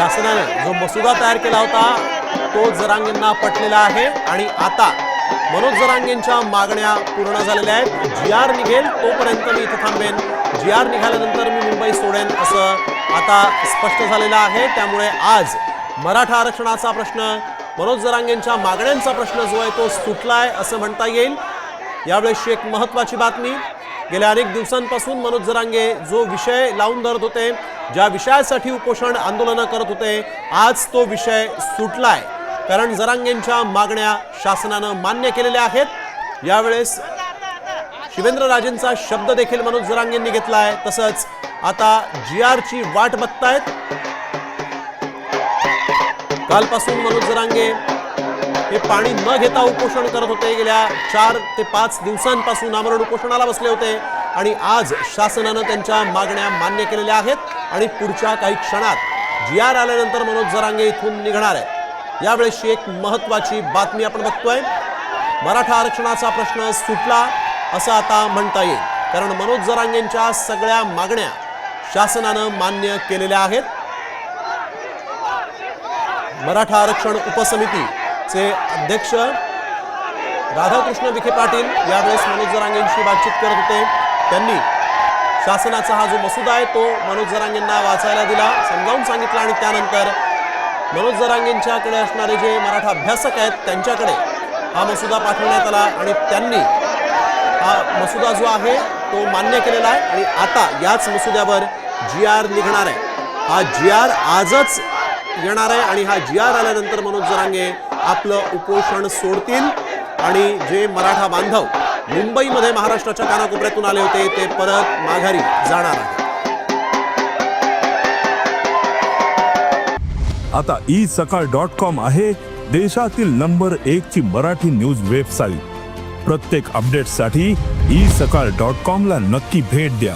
शासनानं जो मसुदा तयार केला होता तो जरांगेंना पटलेला आहे. आणि आता मनोज जरांगेंच्या मागण्या पूर्ण झालेल्या आहेत. जी आर निघेल तोपर्यंत मी इथे थांबेन. जी आर निघाल्यानंतर मी मुंबई सोडेन असं आता स्पष्ट झालेलं आहे. त्यामुळे आज मराठा आरक्षणाचा प्रश्न मनोज जरांगेंच्या मागण्यांचा प्रश्न जो आहे तो सुटला आहे असं म्हणता येईल. यावेळेसची एक महत्वाची बातमी गेल्या अनेक दिवसांपासून मनोज जरांगे जो विषय लावून धरत होते ज्या विषयासाठी उपोषण आंदोलनं करत होते आज तो विषय सुटलाय. कारण जरांगेंच्या मागण्या शासनानं मान्य केलेल्या आहेत. यावेळेस शिवेंद्र राजेंचा शब्द देखील मनोज जरांगेंनी घेतलाय. तसंच आता जी आरची वाट बघतायत. कालपासून मनोज जरांगे हे पाणी न घेता उपोषण करत होते. गेल्या चार ते पाच दिवसांपासून आमरण उपोषणाला बसले होते. आणि आज शासनानं त्यांच्या मागण्या मान्य केलेल्या आहेत. आणि पुढच्या काही क्षणात जी आर आल्यानंतर मनोज जरांगे इथून निघणार आहे यावेळेसची एक महत्वाची बातमी आपण बघतोय. मराठा आरक्षणाचा प्रश्न सुटला असं आता म्हणता येईल. कारण मनोज जरांगेंच्या सगळ्या मागण्या शासनानं मान्य केलेल्या आहेत. मराठा आरक्षण उपसमिती चे अध्यक्ष राधाकृष्ण विखे पाटील यावेळेस मनोज जरांगेंशी बातचीत करत होते. त्यांनी शासनाचा हा जो मसुदा आहे तो मनोज जरांगेंना वाचायला दिला समजावून सांगितलं आणि त्यानंतर मनोज जरांगेंच्याकडे असणारे जे मराठा अभ्यासक आहेत त्यांच्याकडे हा मसुदा पाठवण्यात आला आणि त्यांनी हा मसुदा जो आहे तो मान्य केलेला आहे आणि आता याच मसुद्यावर जी आर निघणार आहे. हा जी आर आजच येणार आहे आणि हा जी आर आल्यानंतर मनोज जरांगे आपलं उपोषण सोडतील. आणि जे मराठा बांधव मुंबईमध्ये महाराष्ट्राच्या कानाकोपऱ्यातून आले होते ते परत माघारी जाणार आहे आता ई सकाळ डॉट कॉम आहे देशातील नंबर एक ची मराठी न्यूज वेबसाईट. प्रत्येक अपडेटसाठी ई सकाळ डॉट कॉम ला नक्की भेट द्या.